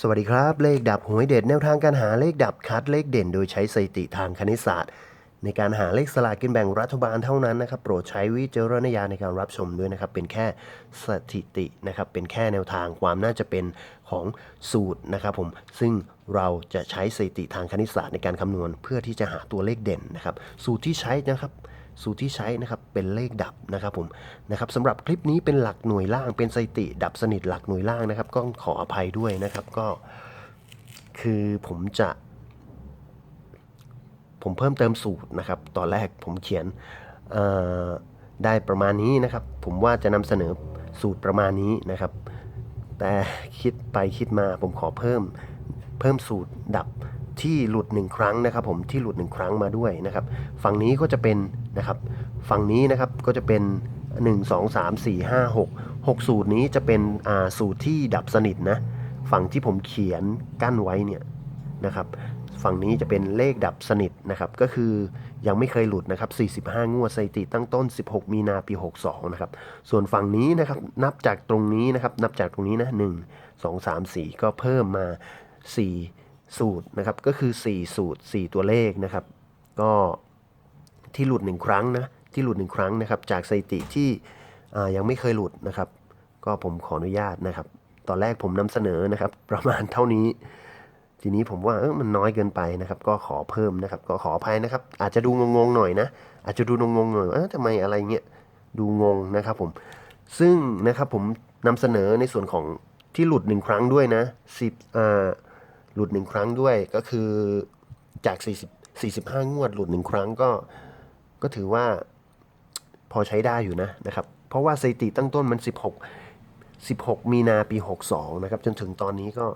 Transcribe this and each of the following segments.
สวัสดีครับ เลขดับหวยเด็ดแนวทางการหาเลขดับคัดเลขเด่น โดยใช้สถิติทางคณิตศาสตร์ ในการหาเลขสลากกินแบ่งรัฐบาลเท่านั้นนะครับ โปรดใช้วิจารณญาณในการรับชมด้วยนะครับ เป็นแค่สถิตินะครับ เป็นแค่แนวทางความน่าจะเป็นของสูตรนะครับผม ซึ่งเราจะใช้สถิติทางคณิตศาสตร์ในการคำนวณ เพื่อที่จะหาตัวเลขเด่นนะครับ สูตรที่ใช้นะครับ สูตรที่ใช้นะครับเป็นเลขดับนะครับผมนะครับสำหรับคลิปนี้เป็นหลักหน่วยล่าง เป็นสถิติ ดับสนิทหลักหน่วยล่างนะครับ ก็ขออภัยด้วยนะครับก็คือผมจะ ผมเพิ่มเติมสูตรนะครับ ตอนแรกผมเขียนได้ประมาณนี้นะครับ ผมว่าจะนำเสนอสูตรประมาณนี้นะครับ แต่คิดไปคิดมาผมขอเพิ่มเพิ่มสูตรดับที่หลุดหนึ่งครั้งนะครับ ผมที่หลุดหนึ่งครั้งมาด้วยนะครับ ฝั่งนี้ก็จะเป็น นะครับ ฝั่งนี้นะครับก็จะเป็น 1 2 3 4 5 6 6 สูตรนี้จะเป็นอ่าสูตรที่ดับสนิทนะฝั่งที่ผมเขียนกั้นไว้เนี่ยนะครับฝั่งนี้จะเป็นเลขดับสนิทนะครับก็คือยังไม่เคยหลุดนะครับ 45 งวดสถิติตั้งต้น 16 มีนาปี 62 นะครับ ส่วนฝั่งนี้นะครับนับจากตรงนี้นะครับนับจากตรงนี้นะ 1 2 3 4 ก็เพิ่มมา 4 สูตรนะครับก็คือ 4 สูตร 4 ตัวเลขนะครับ ก็ ที่หลุด1ครั้งนะที่หลุด1ครั้งนะครับจากสถิติที่ยังไม่เคยหลุดนะครับ ก็ผมขออนุญาตนะครับ ตอนแรกผมนำเสนอนะครับ ประมาณเท่านี้ ทีนี้ผมว่าเออมันน้อยเกินไปนะครับ ก็ขอเพิ่มนะครับ ก็ขออภัยนะครับ อาจจะดูงงๆหน่อยนะ อาจจะดูงงๆหน่อยเออทำไมอะไรเงี้ยดูงงนะครับผมซึ่งนะครับผมนำเสนอในส่วนของที่หลุดหนึ่งครั้งด้วยนะสิบอ่าหลุดหนึ่งครั้งด้วยก็คือจาก40 45 งวดหลุดหนึ่งครั้งก็ ก็ถือว่าพอใช้ได้อยู่นะนะครับ เพราะว่าสถิติตั้งต้นมัน 16 16 มีนาปี 62 นะครับ จนถึงตอนนี้ก็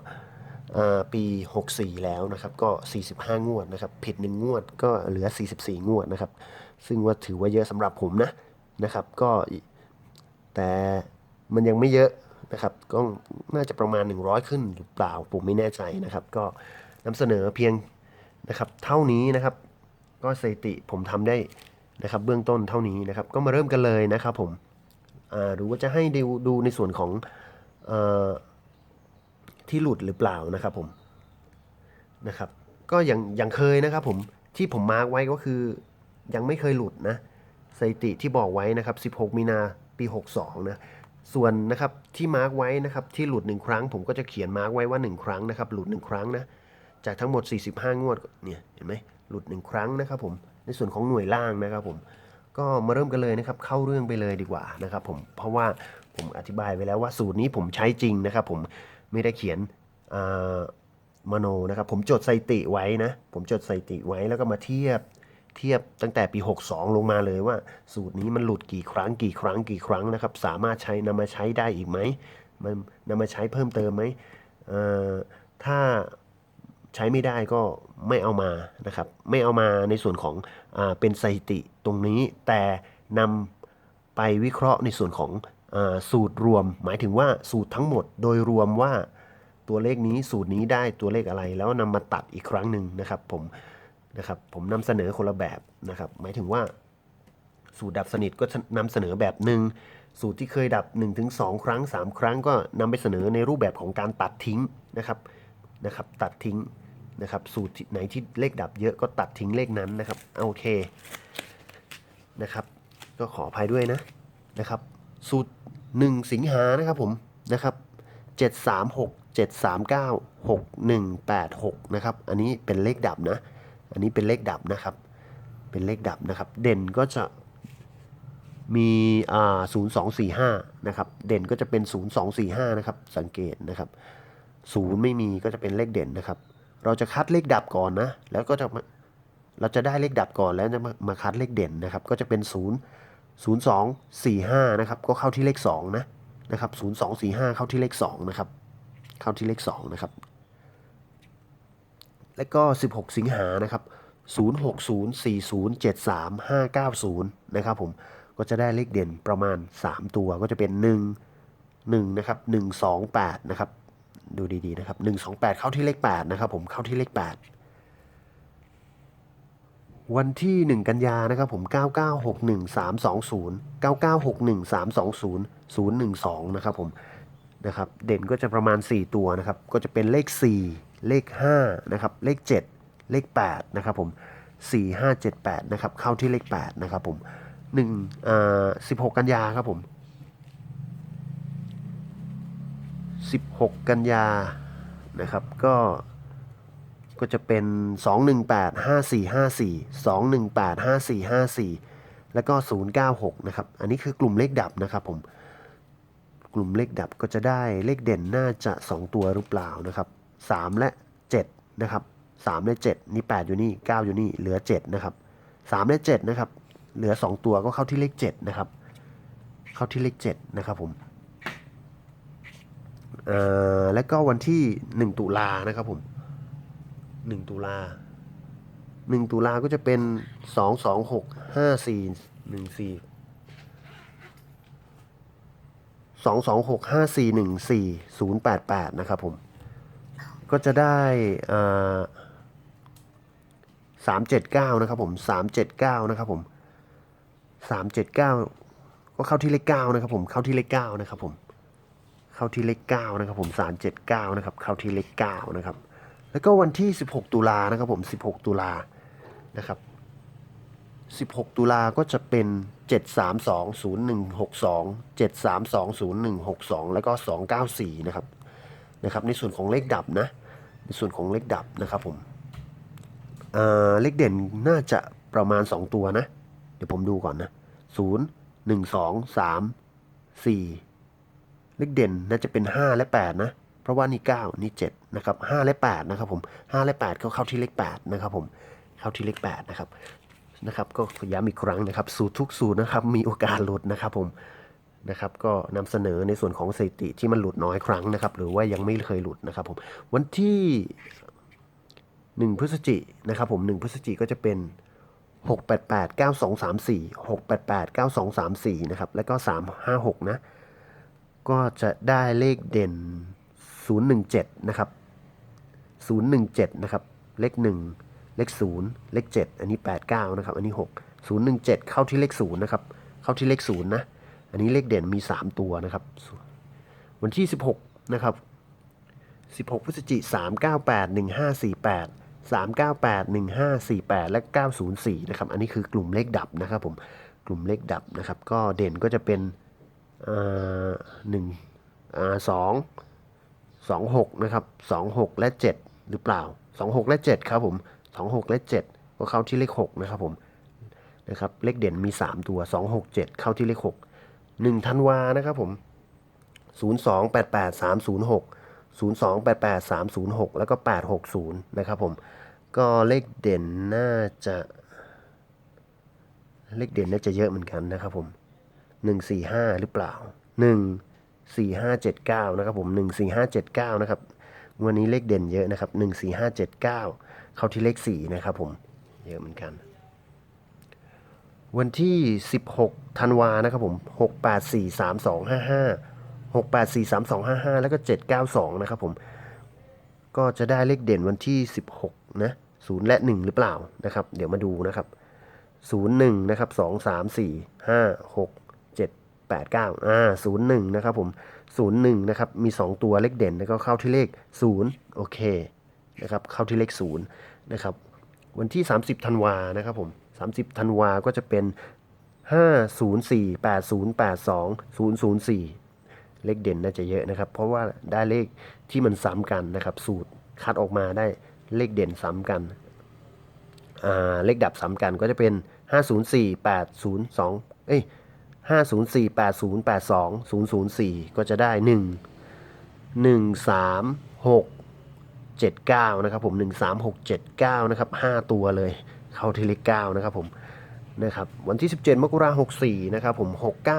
ปี 64 แล้วนะครับ ก็ 45 งวดนะครับ ผิด 1 งวดก็เหลือ 44 งวดนะครับ ซึ่งว่าถือว่าเยอะสำหรับผมนะนะครับ ก็แต่มันยังไม่เยอะนะครับ ก็น่าจะประมาณ 100 ขึ้นหรือเปล่าผมไม่แน่ใจนะครับ ก็นำเสนอเพียงนะครับ เท่านี้นะครับ ก็สถิติผมทำได้ นะครับเบื้องต้นเท่านี้นะครับก็มาเริ่มกันเลยนะครับผมหรือว่าจะให้ดูดูในส่วนของอที่หลุดหรือเปล่านะครับผมนะครับก็อย่างอย่างเคยนะครับผมที่ผมมาร์กไว้ก็คือยังไม่เคยหลุดนะสถิติที่บอกไว้นะครับ 16 มีนาปี 62 นะส่วนนะครับที่มาร์กไว้นะครับที่หลุด 1 ครั้ง ผมก็จะเขียนมาร์กไว้ว่า 1 ครั้งนะครับหลุด 1 ครั้งนะจากทั้งหมด 45 งวดเนี่ยเห็นไหมหลุด 1 ครั้งนะครับผม ในส่วนของหน่วยล่างนะครับผมก็มาเริ่มกันเลยนะครับเข้าเรื่องไปเลยดีกว่านะครับผมเพราะว่าผมอธิบายไว้แล้วว่าสูตรนี้ผมใช้จริงนะครับผมไม่ได้เขียนอ่ามโนนะครับผมจดสถิติไว้นะผมจดสถิติไว้แล้วก็มาเทียบเทียบตั้งแต่ปี 62 ลงมาเลยว่า สูตรนี้มันหลุดกี่ครั้งกี่ครั้งกี่ครั้งนะครับสามารถใช้นำมาใช้ได้อีกไหมมันนำมาใช้เพิ่มเติมไหมอ่อถ้าใช้ไม่ได้ก็ไม่เอามานะครับไม่เอามาในส่วนของ เป็นสถิติตรงนี้แต่นำไปวิเคราะห์ในส่วนของอสูตรรวม หมายถึงว่าสูตรทั้งหมดโดยรวมว่าตัวเลขนี้สูตรนี้ได้ตัวเลขอะไร แล้วนำมาตัดอีกครั้งหนึ่งนะครับผมนะครับผมนำเสนอคนละแบบนะครับหมายถึงว่าสูตรดับสนิทก็นำเสนอแบบหนึ่งสูตรที่เคยดับ 1-2 ครั้ง 3 ครั้งก็นำไปเสนอในรูปแบบของการตัดทิ้งนะครับนะครับตัดทิ้ง นะครับ สูตรไหนที่เลขดับเยอะก็ตัดทิ้งเลขนั้นนะครับโอเคนะครับ ก็ขออภัยด้วยนะนะครับ สูตร 1 สิงหานะครับผมนะครับ 736 739 6186นะครับ อันนี้เป็นเลขดับนะ อันนี้เป็นเลขดับนะครับ เป็นเลขดับนะครับ เด่นก็จะมีอ่า0245นะครับ เด่นก็จะเป็น 0245นะครับ สังเกตนะครับ ศูนย์ไม่มีก็จะเป็นเลขเด่นนะครับ เราจะคัดเลขดับก่อนนะ แล้วก็จะมาเราจะได้เลขดับก่อนแล้วจะมามาคัดเลขเด่นนะครับ ก็จะเป็น 0 0 2 4 5นะครับ ก็เข้าที่เลข2นะนะครับ0 2 4 5 เข้าที่เลข2นะครับ เข้าที่เลข2นะครับ แล้วก็ 16 สิงหานะครับ0604073590 นะครับผม ก็จะได้เลขเด่นประมาณ 3 ตัว ก็จะเป็น 1 1 นะครับ 128 นะครับ ดูดีๆนะครับ 128 เข้าที่เลข 8 นะครับผมเข้าที่เลข 8 วันที่ 1 กันยานะครับผม 9961320 9961320 012 นะครับผมนะครับเด่นก็จะประมาณ 4 ตัวนะครับ ก็จะเป็นเลข 4 เลข 5 นะครับ เลข 7 เลข 8 นะครับผม 4 5 7 8 นะครับ เข้าที่เลข 8 นะครับผม1อ่า16 กันยาครับผม 16 กันยานะครับ ก็ก็จะเป็น 218 5454 218 5454 แล้วก็ 096 นะครับ อันนี้คือกลุ่มเลขดับนะครับผม กลุ่มเลขดับก็จะได้เลขเด่นน่าจะ 2 ตัวหรือเปล่านะครับ 3 และ 7 นะครับ 3 และ 7 นี่ 8 อยู่นี่ 9 อยู่นี่ เหลือ 7 นะครับ 3 และ 7 นะครับ เหลือ 2 ตัวก็เข้าที่เลข 7 นะครับ เข้าที่เลข 7 นะครับผม แล้วก็วันที่ 1 ตุลานะครับผม 1 ตุลา 1 ตุลาก็จะเป็น 2 2 6 5 4 1 4 2 2 6 5 4 1 4 0 8 8 นะครับผม ก็จะได้379นะครับผม379นะครับผม379ก็เข้าที่เลข9นะครับผมเข้าที่เลข9นะครับผม เข้าที่เลข9นะครับผม379นะครับเข้าที่เลข9นะครับแล้วก็วันที่ 16 ตุลานะครับผม 16 ตุลานะครับ16 ตุลาก็จะเป็น 7320162 7320162 แล้วก็ 294 นะครับนะครับ ในส่วนของเลขดับนะ ในส่วนของเลขดับนะครับผมเอ่อเลขเด่นน่าจะประมาณ 2 ตัวนะ เดี๋ยวผมดูก่อนนะ 0 1 2 3 4 เลขเด่นน่าจะเป็น 5 และ 8 นะ เพราะว่านี่ 9 นี่ 7 นะครับ 5 และ 8 นะครับผม 5 และ 8 ก็เข้าที่เลข 8 นะครับผม เข้าที่เลข 8 นะครับ นะครับ ก็ย้ำอีกครั้งนะครับ สูตรทุกสูตรนะครับ มีโอกาสหลุดนะครับผม นะครับ ก็นำเสนอในส่วนของสถิติที่มันหลุดน้อยครั้งนะครับ หรือว่ายังไม่เคยหลุดนะครับผม วันที่ 1 พฤศจินะครับผม 1 พฤศจิก็จะเป็น688 9234 688 9234 นะครับ แล้วก็ 356 นะ ก็จะได้เลขเด่น 017 นะครับ 017 นะครับ เลข 1 เลข 0 เลข 7 อันนี้ 89 นะครับ อันนี้ 6 017 เข้าที่เลข 0 นะครับ เข้าที่เลข 0 นะ อันนี้เลขเด่นมี 3 ตัวนะครับ วันที่ 16 นะครับ 16 พฤศจิกายน398 1548 398 1548 และ 904 นะครับ อันนี้คือกลุ่มเลขดับนะครับผม กลุ่มเลขดับนะครับ ก็เด่นก็จะเป็น หนึ่งสองสองหกนะครับสองหกและเจ็ดหรือเปล่าสองหกและเจ็ดครับผมสองหกและเจ็ดก็เข้าที่เลขหกนะครับผมนะครับเลขเด่นมีสามตัวสองหกเจ็ดเข้าที่เลขหกหนึ่งธันวานะครับผมศูนย์สองแปดแปดสามศูนย์หกศูนย์สองแปดแปดสามศูนย์หกแล้วก็แปดหกศูนย์นะครับผมก็เลขเด่นน่าจะ เลขเด่นน่าจะเยอะเหมือนกันนะครับผม หนึ่งสี่ห้าหรือเปล่าหนึ่งสี่ห้าเจ็ดเก้านะครับผมหนึ่งสี่ห้าเจ็ดเก้านะครับ วันนี้เลขเด่นเยอะนะครับหนึ่งสี่ห้าเจ็ดเก้าเข้าที่เลขสี่นะครับผม เยอะเหมือนกัน วันที่สิบหกธันวานะครับผมหกแปดสี่สามสองห้าห้าหกแปดสี่สามสองห้าห้าแล้วก็เจ็ดเก้าสองนะครับผม ก็จะได้เลขเด่นวันที่สิบหกนะศูนย์และหนึ่งหรือเปล่านะครับ เดี๋ยวมาดูนะครับศูนย์หนึ่งนะครับสองสามสี่ห้าหก เจ็ดแปดเก้าอ่าศูนย์หนึ่งนะครับผมศูนย์หนึ่งนะครับ มีสองตัวเลขเด่น แล้วก็เข้าที่เลขศูนย์โอเคนะครับ เข้าที่เลขศูนย์นะครับ วันที่ 30ธันวานะครับผม 30ธันวาก็จะเป็น 5 0 4 8 0 8 2 0 0 4 เลขเด่นน่าจะเยอะนะครับ เพราะว่าได้เลขที่มันซ้ำกันนะครับ สูตรคัดออกมาได้เลขเด่นซ้ำกันอ่าเลขดับซ้ำกันก็จะเป็น 504 802 เอ้ย 504 80 82 004 ก็จะได้ 1 1 3 6 79 นะครับผม 1 3 6 79 นะครับ 5 ตัวเลย เข้าที่เลข9นะครับผมนะครับวันที่ 17 มกราคม64 นะครับผม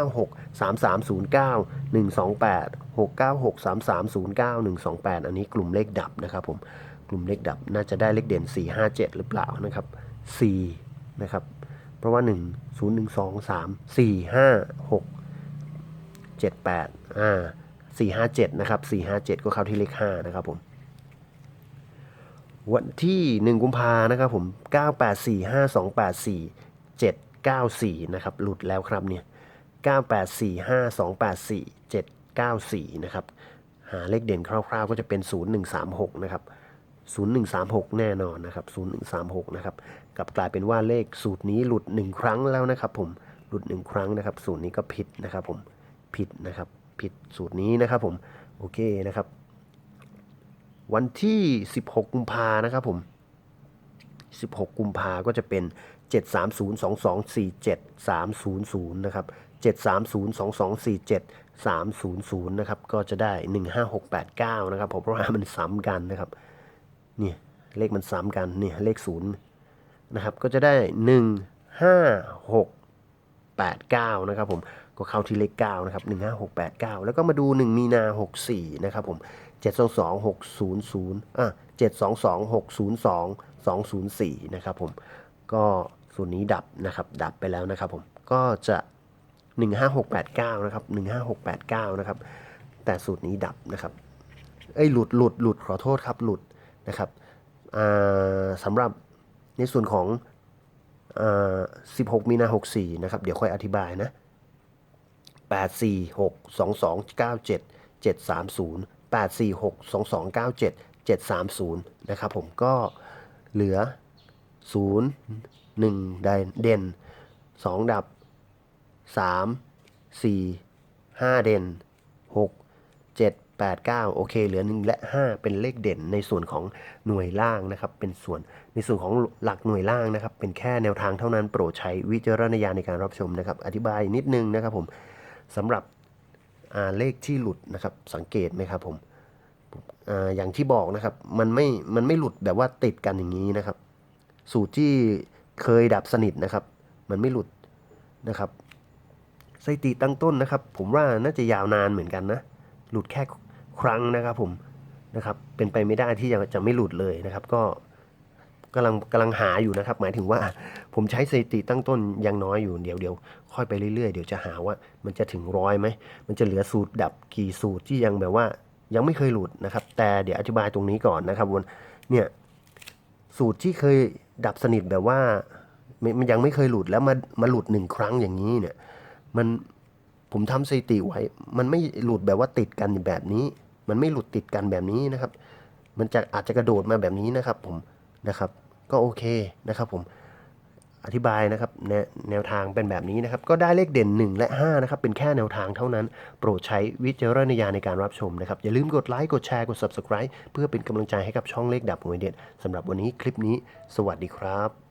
696 3309 128 696 3309 128 อันนี้กลุ่มเลขดับนะครับผม กลุ่มเลขดับน่าจะได้เลขเด่น 4 5 7 หรือเปล่านะครับ 4 นะครับ เพราะว่า 1 0 1 2 3 4 5 6 7 8อ่า4 5 7นะครับ4 5 7ก็เข้าที่เลข5นะครับผมวันที่1กุมภานะครับผม9845284 794นะครับหลุดแล้วครับเนี่ย9845284 794นะครับหาเลขเด่นคร่าวๆก็จะเป็น0136นะครับ 0136 แน่นอนนะครับ 0136 นะครับกลับกลายเป็นว่าเลขสูตรนี้หลุด 1 ครั้งแล้วนะครับผมหลุด 1 ครั้งนะครับ สูตรนี้ก็ผิดนะครับผมผิดนะครับผิดสูตรนี้นะครับผมโอเคนะครับ วันที่ 16 กุมภานะครับผม 16 กุมภาก็จะเป็น 7302247นะครับ7302247 300นะครับก็จะได้ 15689นะครับผมเพราะว่ามันซ้ำกันนะครับ เนี่ยเลขมันซ้ำกันเนี่ยเลขศูนย์นะครับก็จะได้ 15689นะครับผมก็เข้าที่เลข9นะครับ15689 แล้วก็มาดู 1 มีนา 64นะครับผม722 600อะ722 602 204นะครับผมก็ส่วนนี้ดับนะครับดับไปแล้วนะครับผมก็จะ 15689นะครับ15689นะครับแต่สูตรนี้ดับนะครับเอ้ยหลุดหลุดหลุดขอโทษครับหลุด นะครับสำหรับในส่วนของอ16 มีนา 64 นะครับ เดี๋ยวค่อยอธิบายนะ 8 4 6 2 2 9 7 7 3 0 8 4 6 2 2 9 7 7 3 0 นะครับผมก็เหลือ 0 1 เด่น 2 ดับ 3 4 5 เด่น 6 7 8 9 โอเค เหลือ 1 และ 5 เป็นเลขเด่นในส่วนของหน่วยล่างนะครับ เป็นส่วนในส่วนของหลักหน่วยล่างนะครับ เป็นแค่แนวทางเท่านั้นโปรดใช้วิจารณญาณในการรับชมนะครับ อธิบายนิดนึงนะครับผมสำหรับเลขที่หลุดนะครับ สังเกตไหมครับผมอ่าอย่างที่บอกนะครับ มันไม่ มันไม่หลุดแบบว่าติดกันอย่างนี้นะครับ สูตรที่เคยดับสนิทนะครับ มันไม่หลุดนะครับสถิติตั้งต้นนะครับ ผมว่าน่าจะยาวนานเหมือนกันนะ หลุดแค่ ครั้งนะครับผมนะครับเป็นไปไม่ได้ที่จะจะไม่หลุดเลยนะครับ ก็กำลังกำลังหาอยู่นะครับ หมายถึงว่าผมใช้สถิติตั้งต้นยังน้อยอยู่เดี๋ยวเดี๋ยวค่อยไปเรื่อยๆ เดี๋ยวจะหาว่ามันจะถึงร้อยไหมมันจะเหลือสูตรดับกี่สูตรที่ยังแบบว่ายังไม่เคยหลุดนะครับ แต่เดี๋ยวอธิบายตรงนี้ก่อนนะครับวันเนี่ยสูตรที่เคยดับสนิทแบบว่ามันยังไม่เคยหลุดแล้วมามาหลุดหนึ่งครั้งอย่างนี้เนี่ยมันผมทำสถิติไว้ มันไม่หลุดแบบว่าติดกันแบบนี้ มันไม่หลุดติดกันแบบนี้นะครับ มันจะอาจจะกระโดดมาแบบนี้นะครับผมนะครับ ก็โอเคนะครับผมอธิบายนะครับแนวแนวทางเป็นแบบนี้นะครับ ก็ได้เลขเด่น 1 และ5นะครับเป็นแค่แนวทางเท่านั้น โปรดใช้วิจารณญาณในการรับชมนะครับ อย่าลืมกดไลค์กดแชร์กด subscribe เพื่อเป็นกำลังใจให้กับช่องเลขดับหวยเด็ดสำหรับวันนี้คลิปนี้ สวัสดีครับ